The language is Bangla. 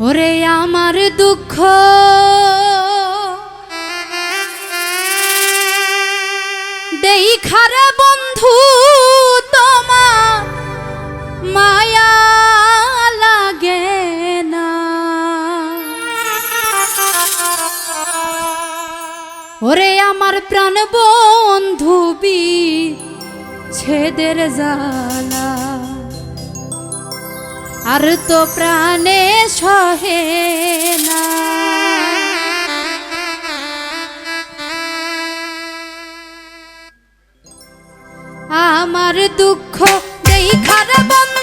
ওরে আমার দুঃখ। দেই বন্ধু তোমা, মায়া লাগে না। ওরে আমার প্রাণ বন্ধু বি ছেদের জালা আর তো প্রাণে সহে না। আমার দুঃখ দেই বন্ধ